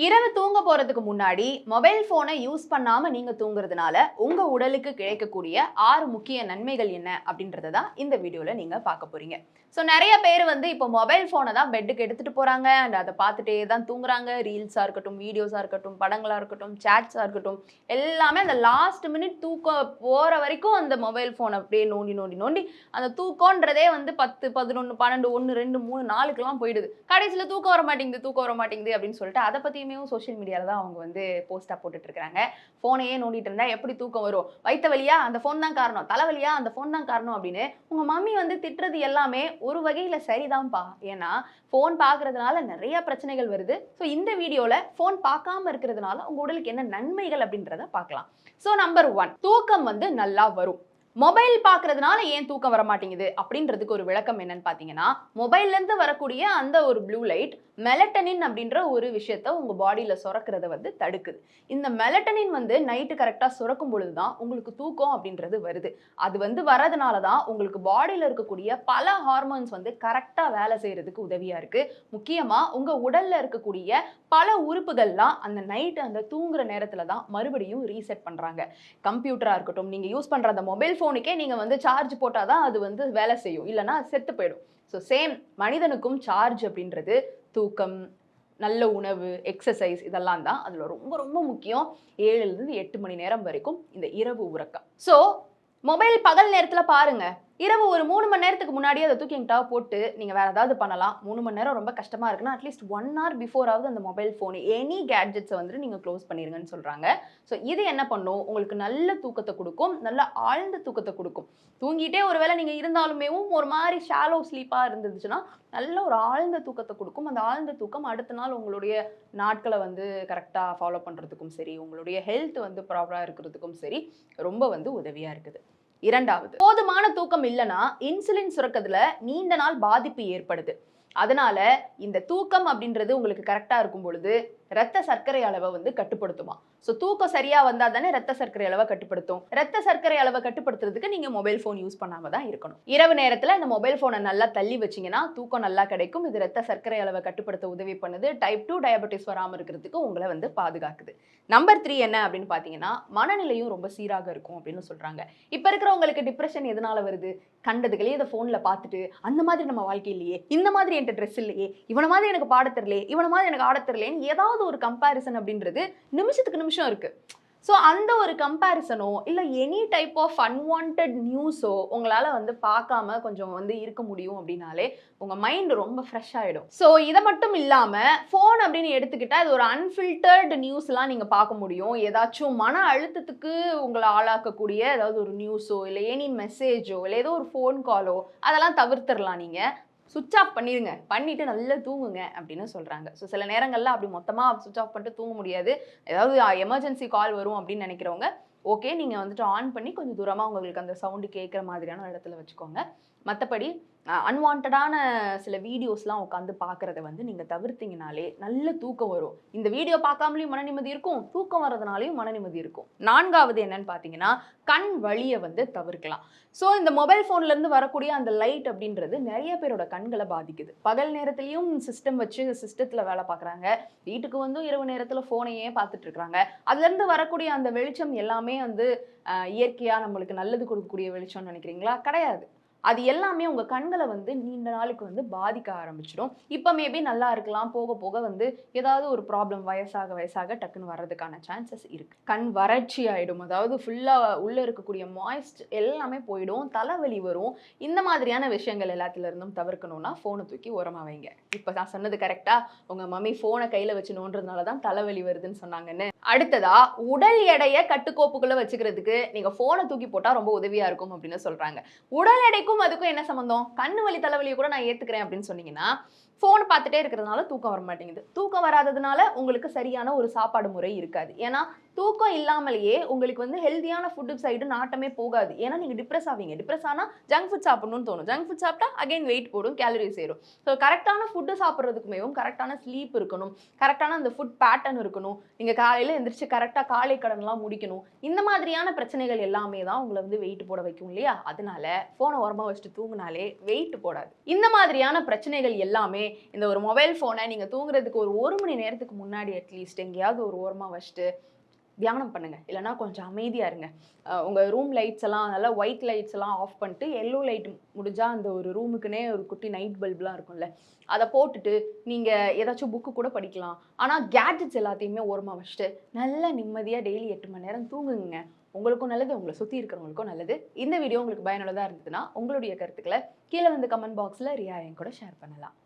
இரவு தூங்க போறதுக்கு முன்னாடி மொபைல் போனை யூஸ் பண்ணாம நீங்க தூங்குறதுனால உங்க உடலுக்கு கிடைக்கக்கூடிய ஆறு முக்கிய நன்மைகள் என்ன அப்படின்றத தான் இந்த வீடியோல நீங்க பார்க்க போறீங்க. ஸோ நிறைய பேர் வந்து இப்போ மொபைல் ஃபோனை தான் பெட்டுக்கு எடுத்துகிட்டு போகிறாங்க அண்ட் அதை பார்த்துட்டே தான் தூங்குறாங்க. ரீல்ஸாக இருக்கட்டும் வீடியோஸாக இருக்கட்டும் படங்களாக இருக்கட்டும் சேட்ஸாக இருக்கட்டும் எல்லாமே அந்த லாஸ்ட் மினிட் தூக்கம் போகிற வரைக்கும் அந்த மொபைல் ஃபோன் அப்படியே நோண்டி நோண்டி நோண்டி அந்த தூக்கம்ன்றதே வந்து பத்து பதினொன்று பன்னெண்டு ஒன்று ரெண்டு மூணு நாளுக்கெல்லாம் போயிடுது. கடைசியில் தூக்கம் வர மாட்டேங்குது தூக்கம் வர மாட்டேங்குது அப்படின்னு சொல்லிட்டு அதை பற்றியுமே சோஷியல் மீடியாவில் தான் அவங்க வந்து போஸ்ட்டாக போட்டுட்ருக்காங்க ஃபோனையே நோண்டிட்டு இருந்தால் எப்படி தூக்கம் வரும்? வைத்த வழியா அந்த ஃபோன் தான் காரணம். தலைவலியா அந்த ஃபோன் தான் காரணம் அப்படின்னு உங்கள் மம்மி வந்து திட்டுறது எல்லாமே ஒரு வகையில சரிதான்ப்பா ஏன்னா ஃபோன் பார்க்குறதுனால நிறைய பிரச்சனைகள் வருது. ஸோ இந்த வீடியோல ஃபோன் பார்க்காம இருக்கிறதுனால உங்க உடலுக்கு என்ன நன்மைகள் அப்படின்றத பார்க்கலாம் ஸோ நம்பர் ஒன் தூக்கம் வந்து நல்லா வரும். மொபைல் பார்க்கறதுனால ஏன் தூக்கம் வர மாட்டேங்குது அப்படின்றதுக்கு ஒரு விளக்கம் என்னன்னு பார்த்தீங்கன்னா மொபைல்ல இருந்து வரக்கூடிய அந்த ஒரு ப்ளூ லைட் மெலட்டனின் அப்படின்ற ஒரு விஷயத்த உங்க பாடியில சுரக்கிறத வந்து தடுக்குது. இந்த மெலட்டனின் வந்து நைட்டு கரெக்டாக சுரக்கும் பொழுது தான் உங்களுக்கு தூக்கம் அப்படின்றது வருது. அது வந்து வரதுனால தான் உங்களுக்கு பாடியில் இருக்கக்கூடிய பல ஹார்மோன்ஸ் வந்து கரெக்டாக வேலை செய்யறதுக்கு உதவியா இருக்கு. முக்கியமாக உங்க உடல்ல இருக்கக்கூடிய பல உறுப்புகள்லாம் அந்த நைட்டு அந்த தூங்குற நேரத்தில் தான் மறுபடியும் ரீசெட் பண்ணுறாங்க கம்ப்யூட்டராக இருக்கட்டும் நீங்கள் யூஸ் பண்ணுற அந்த மொபைல் ஃபோனுக்கே நீங்கள் வந்து சார்ஜ் போட்டால் தான் அது வந்து வேலை செய்யும். இல்லைன்னா செத்து போயிடும். ஸோ சேம் மனிதனுக்கும் சார்ஜ் அப்படின்றது தூக்கம் நல்ல உணவு எக்ஸசைஸ் இதெல்லாம் தான் அதில் ரொம்ப ரொம்ப முக்கியம். ஏழுலேருந்து எட்டு மணி நேரம் வரைக்கும் இந்த இரவு உறக்கம். ஸோ மொபைல் பகல் நேரத்தில் பாருங்கள் இரவு ஒரு மூணு மணி நேரத்துக்கு முன்னாடியே அதை தூக்கி எங்கிட்ட போட்டு நீங்கள் வேறு ஏதாவது பண்ணலாம். மூணு மணி நேரம் ரொம்ப கஷ்டமாக இருக்குன்னா அட்லீஸ்ட் ஒன் ஹவர் பிஃபோராவது அந்த மொபைல் ஃபோன் எனி கேட்ஜெட்ஸை வந்துட்டு நீங்கள் க்ளோஸ் பண்ணிடுங்கன்னு சொல்கிறாங்க ஸோ இது என்ன பண்ணும்? உங்களுக்கு நல்ல தூக்கத்தை கொடுக்கும். நல்ல ஆழ்ந்த தூக்கத்தை கொடுக்கும். தூங்கிட்டே ஒருவேளை நீங்கள் இருந்தாலுமேவும் ஒரு மாதிரி ஷாலோ ஸ்லீப்பாக இருந்துச்சுன்னா நல்ல ஒரு ஆழ்ந்த தூக்கத்தை கொடுக்கும். அந்த ஆழ்ந்த தூக்கம் அடுத்த நாள் உங்களுடைய நாட்களை வந்து கரெக்டாக ஃபாலோ பண்ணுறதுக்கும் சரி உங்களுடைய ஹெல்த் வந்து ப்ராப்பராக இருக்கிறதுக்கும் சரி ரொம்ப வந்து உதவியாக இருக்குது. இரண்டாவது. போதுமான தூக்கம் இல்லைன்னா இன்சுலின் சுரக்கிறதுல நீண்ட நாள் பாதிப்பு ஏற்படுது. அதனால இந்த தூக்கம் அப்படின்றது உங்களுக்கு கரெக்டாக இருக்கும் பொழுது ரத்த சர்க்கரை அளவை வந்து கட்டுப்படுத்துமா. ஸோ தூக்கம் சரியா வந்தா தானே ரத்த சர்க்கரை அளவை கட்டுப்படுத்தும். ரத்த சர்க்கரை அளவை கட்டுப்படுத்துறதுக்கு நீங்க மொபைல் ஃபோன் யூஸ் பண்ணாம தான் இருக்கணும். இரவு நேரத்தில் இந்த மொபைல் ஃபோனை நல்லா தள்ளி வச்சீங்கன்னா தூக்கம் நல்லா கிடைக்கும். இது ரத்த சர்க்கரை அளவை கட்டுப்படுத்த உதவி பண்ணுது. டைப் டூ டயபெட்டிஸ் வராமல் இருக்கிறதுக்கு உங்களை வந்து பாதுகாக்குது. நம்பர் த்ரீ என்ன அப்படின்னு பார்த்தீங்கன்னா மனநிலையும் ரொம்ப சீராக இருக்கும் அப்படின்னு சொல்றாங்க. இப்போ இருக்கிறவங்களுக்கு டிப்ரெஷன் எதனால வருது? கண்டதுகளே இதை ஃபோனில் பார்த்துட்டு அந்த மாதிரி நம்ம வாழ்க்கை இல்லையே இந்த மாதிரி என்கிட்ட ட்ரெஸ் இல்லையே இவனை மாதிரி எனக்கு பாட தெரியலையே இவனை மாதிரி எனக்கு ஆட தெரியலேன்னு ஏதாவது ஒரு கம்பேரிசன் அப்படின்றது நிமிஷத்துக்கு நிமிஷம் இருக்கு. ஸோ அந்த ஒரு கம்பேரிசனோ இல்லை எனி டைப் ஆஃப் அன்வான்ட் நியூஸோ உங்களால் வந்து பார்க்காம கொஞ்சம் வந்து இருக்க முடியும் அப்படின்னாலே உங்கள் மைண்ட் ரொம்ப ஃப்ரெஷ் ஆகிடும் ஸோ இதை மட்டும் இல்லாமல் ஃபோன் அப்படின்னு எடுத்துக்கிட்டால் இது ஒரு அன்ஃபில்டர்டு நியூஸ்லாம் நீங்கள் பார்க்க முடியும். ஏதாச்சும் மன அழுத்தத்துக்கு உங்களை ஆளாக்கக்கூடிய ஏதாவது ஒரு நியூஸோ இல்லை எனி மெசேஜோ இல்லை ஏதோ ஒரு ஃபோன் காலோ அதெல்லாம் தவிர்த்துடலாம் நீங்கள் சுவிட்ச் ஆஃப் பண்ணிடுங்க பண்ணிவிட்டு நல்லா தூங்குங்க அப்படின்னு சொல்கிறாங்க ஸோ சில நேரங்களில் அப்படி மொத்தமாக சுவிட்ச் ஆஃப் பண்ணிட்டு தூங்க முடியாது. ஏதாவது எமர்ஜென்சி கால் வரும் அப்படின்னு நினைக்கிறவங்க ஓகே நீங்கள் வந்துட்டு ஆன் பண்ணி கொஞ்சம் தூரமாக உங்களுக்கு அந்த சவுண்டு கேட்குற மாதிரியான ஒரு இடத்துல வச்சுக்கோங்க. மற்றபடி அன்வான்டான சில வீடியோஸ்லாம் உட்காந்து பார்க்குறத வந்து நீங்கள் தவிர்த்தீங்கனாலே நல்ல தூக்கம் வரும். இந்த வீடியோ பார்க்காமலேயும் மன நிம்மதி இருக்கும் தூக்கம் வர்றதுனாலையும் மன நிம்மதி இருக்கும். நான்காவது என்னன்னு பார்த்தீங்கன்னா கண் வழியை வந்து தவிர்க்கலாம். ஸோ இந்த மொபைல் ஃபோன்லேருந்து வரக்கூடிய அந்த லைட் அப்படின்றது நிறைய பேரோட கண்களை பாதிக்குது. பகல் நேரத்துலையும் சிஸ்டம் வச்சு சிஸ்டத்தில் வேலை பார்க்குறாங்க. வீட்டுக்கு வந்தும் இரவு நேரத்தில் ஃபோனையே பார்த்துட்டு அதுலேருந்து வரக்கூடிய அந்த வெளிச்சம் எல்லாமே வந்து இயற்கையாக நம்மளுக்கு நல்லது கொடுக்கக்கூடிய வெளிச்சம்னு நினைக்கிறீங்களா? கிடையாது. அது எல்லாமே உங்கள் கண்களை வந்து நீண்ட நாளுக்கு வந்து பாதிக்க ஆரம்பிச்சிடும். இப்போ மேபி நல்லா இருக்கலாம் போக போக வந்து ஏதாவது ஒரு ப்ராப்ளம் வயசாக வயசாக டக்குன்னு வர்றதுக்கான சான்சஸ் இருக்குது கண் வறட்சி ஆகிடும் அதாவது ஃபுல்லாக உள்ளே இருக்கக்கூடிய மாய்ஸ்ட் எல்லாமே போயிடும் தலைவலி வரும். இந்த மாதிரியான விஷயங்கள் எல்லாத்துலேருந்தும் தவிர்க்கணும்னா ஃபோனை தூக்கி உரமாக வைங்க. இப்போ நான் சொன்னது கரெக்டாக உங்கள் மம்மி ஃபோனை கையில் வச்சு நோன்றதுனால தான் தலைவலி வருதுன்னு சொன்னாங்கன்னு. அடுத்ததா உடல் எடையை கட்டுக்கோப்புக்குள்ளே வச்சுக்கிறதுக்கு நீங்கள் ஃபோனை தூக்கி போட்டால் ரொம்ப உதவியாக இருக்கும் அப்படின்னு சொல்கிறாங்க உடல் எடை எடைக்கும் அதுக்கும் என்ன சம்மந்தம் கண்ணு வலி தலைவலியை கூட நான் ஏத்துக்கிறேன் அப்படின்னு சொன்னீங்கன்னா ஃபோன் பார்த்துட்டே இருக்கிறதுனால தூக்கம் வர மாட்டேங்குது தூக்கம் வராததுனால உங்களுக்கு சரியான ஒரு சாப்பாடு முறை இருக்காது. ஏன்னா தூக்கம் இல்லாமலேயே உங்களுக்கு வந்து ஹெல்தியான ஃபுட்டு சைடு நாட்டமே போகாது. ஏன்னா நீங்கள் டிப்ரெஸ் ஆவீங்க. டிப்ரெஸ் ஆனால் ஜங்க் ஃபுட் சாப்பிடணும்னு தோணும். ஜங்க் ஃபுட் சாப்பிட்டா அகைன் வெயிட் போடும் கேலரிஸ் ஏறும். ஸோ கரெக்டான ஃபுட்டு சாப்பிட்றதுக்குமேவும் கரெக்டான ஸ்லீப் இருக்கணும். கரெக்டான அந்த ஃபுட் பேட்டர்ன் இருக்கணும். நீங்கள் காலையில் எந்திரிச்சு கரெக்டாக காலை கடன்லாம் முடிக்கணும். இந்த மாதிரியான பிரச்சனைகள் எல்லாமே தான் உங்களை வந்து வெயிட் போட வைக்கும் இல்லையா? அதனால ஃபோனை ஓரமாக வச்சுட்டு தூங்கினாலே வெயிட் போடாது. இந்த மாதிரியான பிரச்சனைகள் எல்லாமே இந்த ஒரு மொபைல் ஃபோனை நீங்கள் தூங்குறதுக்கு ஒரு ஒரு மணி நேரத்துக்கு முன்னாடி அட்லீஸ்ட் எங்கேயாவது ஒரு ஓரமாக வச்சுட்டு தியானம் பண்ணுங்க. இல்லைன்னா கொஞ்சம் அமைதியாக இருங்க. உங்கள் ரூம் லைட்ஸ் எல்லாம் நல்லா ஒயிட் லைட்ஸ் எல்லாம் ஆஃப் பண்ணிட்டு எல்லோ லைட் முடிஞ்சால் அந்த ஒரு ரூமுக்குனே ஒரு குட்டி நைட் பல்ப்லாம் இருக்கும்ல அதை போட்டுட்டு நீங்கள் ஏதாச்சும் புக்கு கூட படிக்கலாம். ஆனால் கேட்ஜெட்ஸ் எல்லாத்தையுமே ஓரமாக வச்சுட்டு நல்லா நிம்மதியாக டெய்லி எட்டு மணி நேரம் தூங்குங்க. உங்களுக்கும் நல்லது உங்களை சுற்றி இருக்கிறவங்களுக்கும் நல்லது. இந்த வீடியோ உங்களுக்கு பயனுள்ளதாக இருந்ததுன்னா உங்களுடைய கருத்துக்களை கீழே வந்து கமெண்ட் பாக்ஸில் ரியா என் கூட ஷேர் பண்ணலாம்.